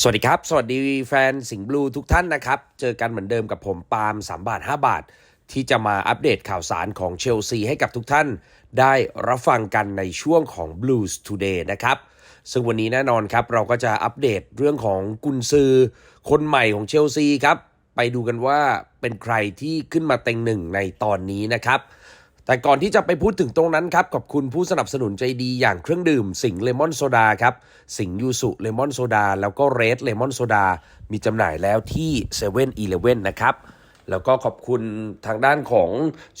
สวัสดีครับ สวัสดีแฟนสิงห์บลูทุกท่านนะครับ เจอกันเหมือนเดิมกับผมปาล์ม3บาท 5 บาท ที่จะมาอัปเดตข่าวสารของเชลซีให้กับทุกท่าน ได้รับฟังกันในช่วงของ Blues Today นะครับ ซึ่งวันนี้แน่นอนครับ เราก็จะอัปเดตเรื่องของกุนซือ คนใหม่ของเชลซีครับ ไปดูกันว่าเป็นใครที่ขึ้นมาเต็งหนึ่งในตอนนี้นะครับ แต่ก่อนที่จะไปพูดถึงตรงนั้นครับขอบคุณผู้สนับสนุนใจดีอย่างเครื่องดื่ม สิงเลมอนโซดาครับ สิงยูสุเลมอนโซดาแล้วก็เรดเลมอนโซดามีจำหน่ายแล้วที่7 e เ e ่ e อนะครับ แล้วก็ขอบคุณทางด้านของ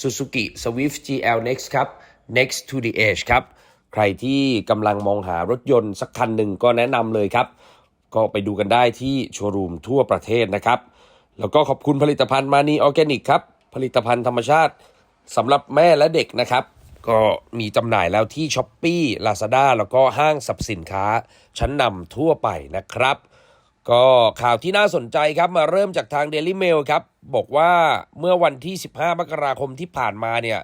Suzuki Swift GL Next ครับ Next to the Edge ครับ ใครที่กำลังมองหารถยนต์สักคันหนึ่งก็แนะนำเลยครับ ก็ไปดูกันได้ที่โชว์รูมทั่วประเทศนะครับ แล้วก็ขอบคุณผลิตภัณฑ์มานีออร์แกนิกครับ ผลิตภัณฑ์ธรรมชาติ สำหรับแม่และเด็กนะครับ ก็มีจำหน่ายแล้วที่ s h อ p e e Lazada แล้วก็ห้างสรรพสินค้าชั้นนำทั่วไปนะครับ ก็ข่าวที่น่าสนใจครับมาเริ่มจากทาง Daily Mail ครับ บอกว่าเมื่อวันที่ 15 มกราคมที่ผ่านมาเนี่ย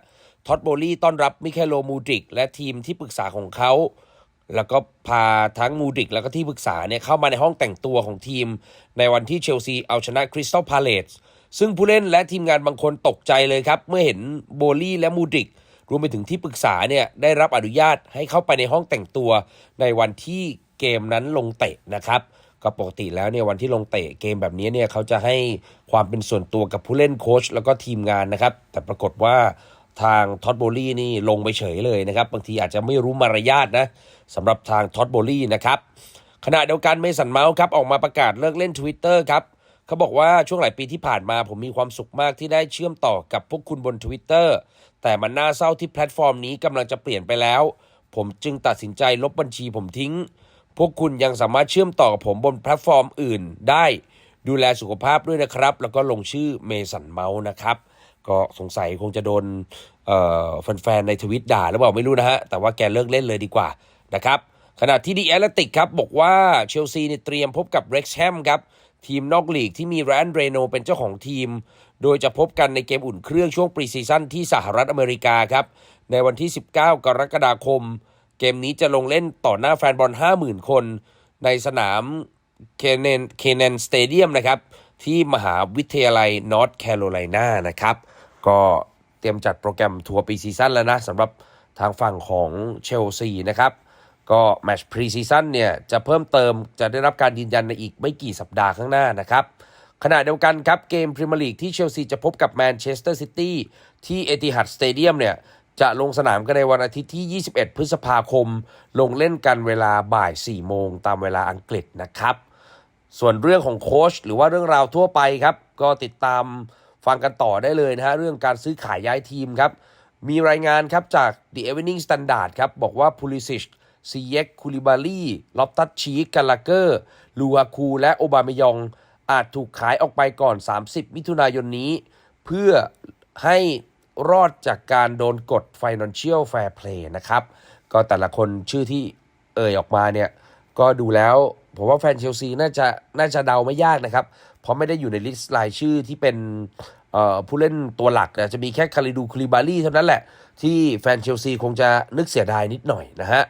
ท็อตโบลี่ต้อนรับมิเคโลมูดริก และทีมที่ปรึกษาของเขา แล้วก็พาทั้งมูดริก แล้วก็ที่ปรึกษาเนี่ยเข้ามาในห้องแต่งตัวของทีม ในวันที่เชลซีเอาชนะคริสตัลพาเลต ซึ่งผู้เล่นและทีมงานบางคนตกใจเลยครับ เมื่อเห็นโบลี่และมูดริกรวมไปถึงที่ปรึกษาเนี่ยได้รับอนุญาตให้เข้าไปในห้องแต่งตัวในวันที่เกมนั้นลงเตะนะครับก็ปกติแล้วเนี่ยวันที่ลงเตะเกมแบบนี้เนี่ยเขาจะให้ความเป็นส่วนตัวกับผู้เล่นโค้ชแล้วก็ทีมงานนะครับ แต่ปรากฏว่าทางท็อตโบลี่นี่ลงไปเฉยเลยนะครับ บางทีอาจจะไม่รู้มารยาทนะสำหรับทางท็อตโบลี่นะครับขณะเดียวกันเมสันเมาส์ครับออกมาประกาศเลิกเล่น Twitter ครับ เขาบอกว่าช่วงหลายปีที่ผ่านมาผมมีความสุขมากที่ได้เชื่อมต่อกับพวกคุณบน Twitter แต่มันน่าเศร้าที่แพลตฟอร์มนี้กำลังจะเปลี่ยนไปแล้ว ผมจึงตัดสินใจลบบัญชีผมทิ้ง พวกคุณยังสามารถเชื่อมต่อกับผมบนแพลตฟอร์มอื่นได้ดูแลสุขภาพด้วยนะครับ แล้วก็ลงชื่อเมสันเมาส์นะครับ ก็สงสัยคงจะโดนแฟนๆในทวิตด่าหรือเปล่าไม่รู้นะฮะ แต่ว่าแกเลิกเล่นเลยดีกว่านะครับขณะที่ดีแอตเลติกครับ บอกว่าเชลซีเนี่ยเตรียมพบกับเร็กซ์แฮมครับ ทีมนอกลีกที่มีแรนเรโนเป็นเจ้าของทีม โดยจะพบกันในเกมอุ่นเครื่องช่วงปรีซีซั่นที่สหรัฐอเมริกาครับ ในวันที่ 19 กรกฎาคม เกมนี้จะลงเล่นต่อหน้าแฟนบอล 50,000 คน ในสนามเคนเนนเคนเนนสเตเดียมนะครับ ที่มหาวิทยาลัยนอร์ทแคโรไลนานะครับ ก็เตรียมจัดโปรแกรมทัวร์ปีซีซั่นแล้วนะสำหรับทางฝั่งของเชลซีนะครับ ก็แมชพรีซีซั่นเนี่ยจะเพิ่มเติมจะได้รับการยืนยันในอีกไม่กี่สัปดาห์ข้างหน้านะครับ ขณะเดียวกันครับ เกมพรีเมียร์ลีกที่เชลซีจะพบกับแมนเชสเตอร์ซิตี้ที่เอติฮัดสเตเดียมเนี่ยจะลงสนามกันในวันอาทิตย์ที่ 21 พฤษภาคม ลงเล่นกันเวลาบ่าย 4 โมงตามเวลาอังกฤษนะครับ ส่วนเรื่องของโค้ชหรือว่าเรื่องราวทั่วไปครับ ก็ติดตามฟังกันต่อได้เลยนะฮะ เรื่องการซื้อขายย้ายทีมครับ มีรายงานครับจาก The Evening Standard ครับ บอกว่า Pulisic ซีเยกคูลิบาลีลอฟตัชชีกาลาเกอร์ลูฮาคู และโอบามายอง อาจถูกขายออกไปก่อน 30 มิถุนายนนี้ เพื่อให้รอดจากการโดนกด Financial Fair Play นะครับ ก็แต่ละคนชื่อที่เอ่ยออกมาเนี่ย ก็ดูแล้วผมว่าแฟนเชลซีน่าจะน่าจะเดาไม่ยากนะครับ เพราะไม่ได้อยู่ในลิสต์รายชื่อที่เป็นผู้เล่นตัวหลักจะมีแค่คาริดูคลิบารีเท่านั้นแหละ ที่แฟนเชลซีคงจะนึกเสียดายนิดหน่อยนะฮะ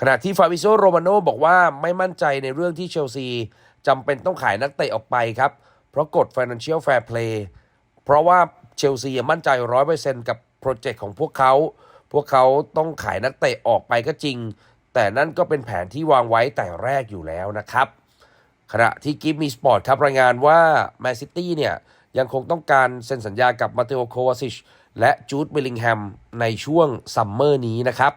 ขณะที่ฟาบิโซโรมาโนบอกว่าไม่มั่นใจในเรื่องที่เชลซีจำเป็นต้องขายนักเตะออกไปครับ เพราะกฎ Financial Fair Play เพราะว่าเชลซีมั่นใจ 100%กับโปรเจกต์ของพวกเขา พวกเขาต้องขายนักเตะออกไปก็จริง แต่นั่นก็เป็นแผนที่วางไว้แต่แรกอยู่แล้วนะครับ ขณะที่กิฟมีสปอร์ตครับรายงานว่าแมนซิตี้เนี่ยยังคงต้องการเซ็นสัญญากับมาเตโอโควาซิชและจูดเบลลิงแฮมในช่วงซัมเมอร์นี้นะครับ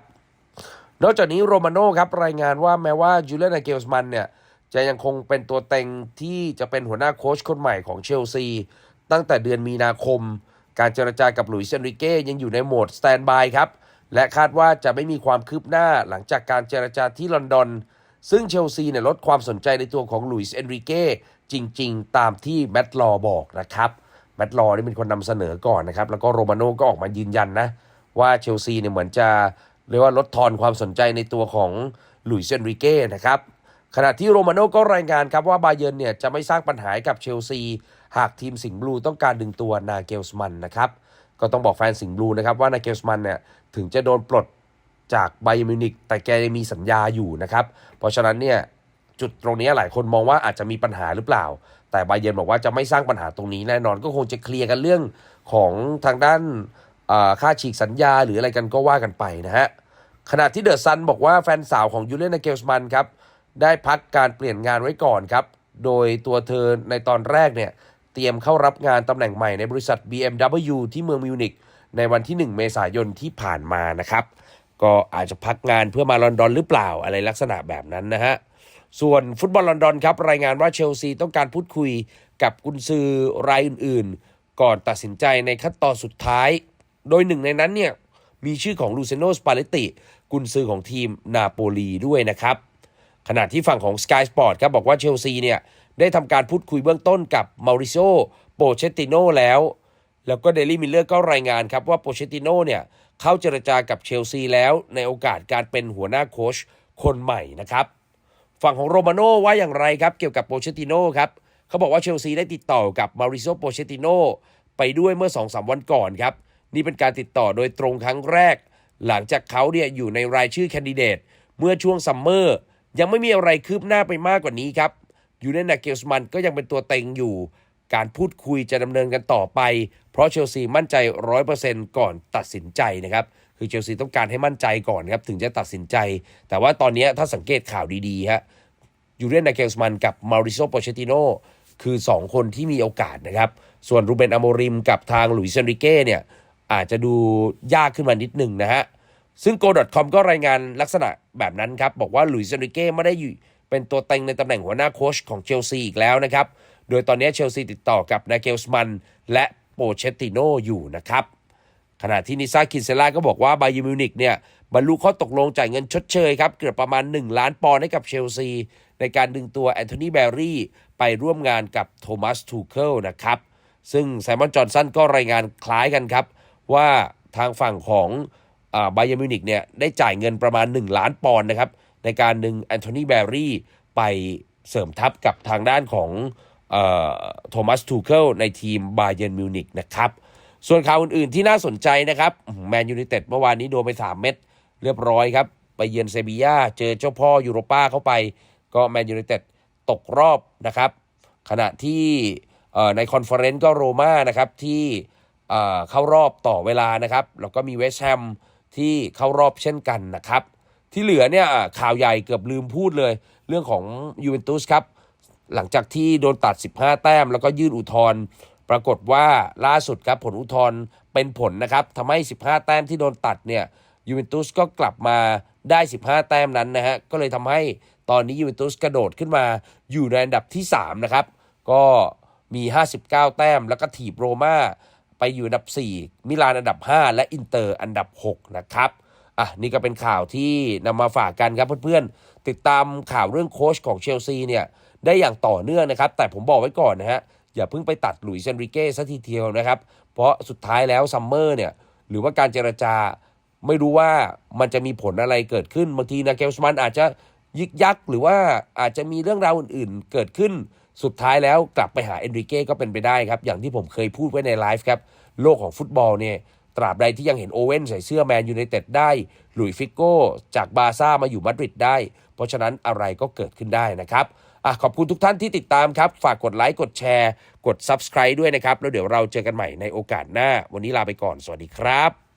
นอกจากนี้โรมาโน่ครับรายงานว่าแม้ว่าจูเลียนเกลสมันเนี่ยจะยังคงเป็นตัวเต็งที่จะเป็นหัวหน้าโค้ชคนใหม่ของเชลซี ตั้งแต่เดือนมีนาคม การเจรจากับหลุยส์เอนริเก้ยังอยู่ในโหมดสแตนบายครับ และคาดว่าจะไม่มีความคืบหน้าหลังจากการเจรจาที่ลอนดอน ซึ่งเชลซีเนี่ยลดความสนใจในตัวของหลุยส์เอนริเก้จริง ๆ ตามที่แมตต์ลอบอกนะครับแมตต์ลอนี่เป็นคนนำเสนอก่อนนะครับ แล้วก็โรมาโน่ก็ออกมายืนยันนะว่าเชลซีเนี่ยเหมือนจะ เรียกว่าลดทอนความสนใจในตัวของหลุยส์เซนริเก้นะครับขณะที่โรมาโน่ก็รายงานครับว่าบาเยร์นเนี่ยจะไม่สร้างปัญหากับเชลซี หากทีมสิงห์บลูต้องการดึงตัวนาเกลสมันนะครับก็ต้องบอกแฟนสิงห์บลูนะครับว่านาเกลสมันเนี่ยถึงจะโดนปลดจากไบมิวนิกแต่แกยังมีสัญญาอยู่นะครับ เพราะฉะนั้นเนี่ยจุดตรงนี้หลายคนมองว่าอาจจะมีปัญหาหรือเปล่า แต่บาเยิร์นบอกว่าจะไม่สร้างปัญหาตรงนี้แน่นอนก็คงจะเคลียร์กันเรื่องของทางด้าน ค่าฉีกสัญญาหรืออะไรกันก็ว่ากันไปนะฮะ ขณะที่เดอะซันบอกว่าแฟนสาวของยูเลียนเกลสมันครับ ได้พักการเปลี่ยนงานไว้ก่อนครับ โดยตัวเธอในตอนแรกเนี่ย เตรียมเข้ารับงานตำแหน่งใหม่ในบริษัท BMW ที่เมืองมิวนิกในวันที่ 1 เมษายนที่ผ่านมานะครับ ก็อาจจะพักงานเพื่อมาลอนดอนหรือเปล่าอะไรลักษณะแบบนั้นนะฮะส่วนฟุตบอลลอนดอนครับ รายงานว่าเชลซีต้องการพูดคุยกับกุนซือรายอื่น ๆ ก่อนตัดสินใจในขั้นตอนสุดท้าย โดยหนึ่งในนั้นเนี่ยมีชื่อของลูเซโนสปาเลตติกุนซือของทีมนาโปลีด้วยนะครับ ขณะที่ฝั่งของ Sky Sport ครับบอกว่าเชลซีเนี่ยได้ทำการพูดคุยเบื้องต้นกับมาริโซโปเชตติโนแล้ว แล้วก็เดลี่มิลเลอร์ก็รายงานครับว่าโปเชตติโนเนี่ยเข้าเจรจากับเชลซีแล้วในโอกาสการเป็นหัวหน้าโค้ชคนใหม่นะครับ ฝั่งของโรมาโน่ว่าอย่างไรครับเกี่ยวกับโปเชตติโนครับเขาบอกว่าเชลซีได้ติดต่อกับมาริโซโปเชตติโนไปด้วยเมื่อ2-3วันก่อนครับ นี่เป็นการติดต่อโดยตรงครั้งแรก หลังจากเขาเนี่ยอยู่ในรายชื่อแคนดิเดตเมื่อช่วงซัมเมอร์ยังไม่มีอะไรคืบหน้าไปมากกว่านี้ครับยูเนนาเกลสมันก็ยังเป็นตัวเต็งอยู่ การพูดคุยจะดำเนินกันต่อไป เพราะเชลซีมั่นใจ 100%ก่อนตัดสินใจนะครับ คือเชลซีต้องการให้มั่นใจก่อนครับถึงจะตัดสินใจ แต่ว่าตอนนี้ถ้าสังเกตข่าวดีๆฮะยูเรนนาเกลสมันกับมาริโซโปเชติโนคือ 2 คนที่มีโอกาสนะครับ ส่วนรูเบนอโมริมกับทางหลุยส์เซนริเก้เนี่ย อาจจะดูยากขึ้นมานิดหนึ่งนะฮะ ซึ่ง Go.com ก็รายงานลักษณะแบบนั้นครับ บอกว่าหลุยส์เซนริเก้ไม่ได้อยู่เป็นตัวเต็งในตำแหน่งหัวหน้าโค้ชของเชลซีอีกแล้วนะครับ โดยตอนนี้เชลซีติดต่อกับนาเกลสมันและโปเชติโนอยู่นะครับ ขณะที่นิซ่าคินเซล่าก็บอกว่าบายร์นมิวนิกเนี่ยบรรลุข้อตกลงจ่ายเงินชดเชยครับ เกือบประมาณ 1 ล้านปอนด์ให้กับเชลซี ในการดึงตัวแอนโทนีแบรี่ไปร่วมงานกับโทมัสทูเคิลนะครับ ซึ่งไซมอนจอห์นสันก็รายงานคล้ายกันครับ ว่าทางฝั่งของไบเยร์นมิวนิกเนี่ยได้จ่ายเงินประมาณ 1 ล้านปอนด์นะครับ ในการดึงแอนโทนีแบรี่ไปเสริมทัพกับทางด้านของโทมัสทูเคิลในทีมไบเยร์นมิวนิกนะครับ ส่วนข่าวอื่นๆที่น่าสนใจนะครับแมนยู i นเต็ดเมื่อวานนี้โดนไป 3 เม็ดเรียบร้อยครับ ไปเยือนเซบีย่าเจอเจ้าพ่อยูโรป้าเข้าไป ก็แมนยู i นเต็ดตกรอบนะครับ ขณะที่ในคอนเฟอเรนซ์ก็โรม่านะครับที่ เข้ารอบต่อเวลานะครับ แล้วก็มีเวสแฮมที่เข้ารอบเช่นกันนะครับ ที่เหลือเนี่ยข่าวใหญ่เกือบลืมพูดเลย เรื่องของยูเวนตุสครับ หลังจากที่โดนตัด 15 แต้ม แล้วก็ยื่นอุทธรณ์ปรากฏว่าล่าสุดครับผลอุทธรณ์เป็นผลนะครับทำให้ 15 แต้มที่โดนตัดเนี่ยยูเวนตุสก็กลับมาได้ 15 แต้มนั้นนะฮะก็เลยทำให้ตอนนี้ยูเวนตุสกระโดดขึ้นมาอยู่ในอันดับที่ 3 นะครับ ก็มี 59 แต้ม แล้วก็ถีบโรม่า ไปอยู่อันดับ 4 มิลานอันดับ 5 และอินเตอร์อันดับ 6 นะครับอะนี่ก็เป็นข่าวที่นำมาฝากกันครับเพื่อนๆ ติดตามข่าวเรื่องโค้ชของเชลซีเนี่ยได้อย่างต่อเนื่องนะครับ แต่ผมบอกไว้ก่อนนะฮะ อย่าเพิ่งไปตัดหลุยเซนริเก้ซะทีเดียวนะครับ เพราะสุดท้ายแล้วซัมเมอร์เนี่ยหรือว่าการเจรจาไม่รู้ว่ามันจะมีผลอะไรเกิดขึ้นบางทีนาเกลสมันอาจจะยึกยักหรือว่าอาจจะมีเรื่องราวอื่นๆ เกิดขึ้น สุดท้ายแล้วกลับไปหาเอนริเก้ก็เป็นไปได้ครับ อย่างที่ผมเคยพูดไว้ในไลฟ์ครับ โลกของฟุตบอลเนี่ยตราบใดที่ยังเห็นโอเว่นใส่เสื้อแมนยูไนเต็ดได้หลุยฟิโก้ จากบาซ่ามาอยู่มาดริดได้ เพราะฉะนั้นอะไรก็เกิดขึ้นได้นะครับอะขอบคุณทุกท่านที่ติดตามครับ ฝากกดไลค์กดแชร์ กด Subscribe ด้วยนะครับ แล้วเดี๋ยวเราเจอกันใหม่ในโอกาสหน้า วันนี้ลาไปก่อนสวัสดีครับ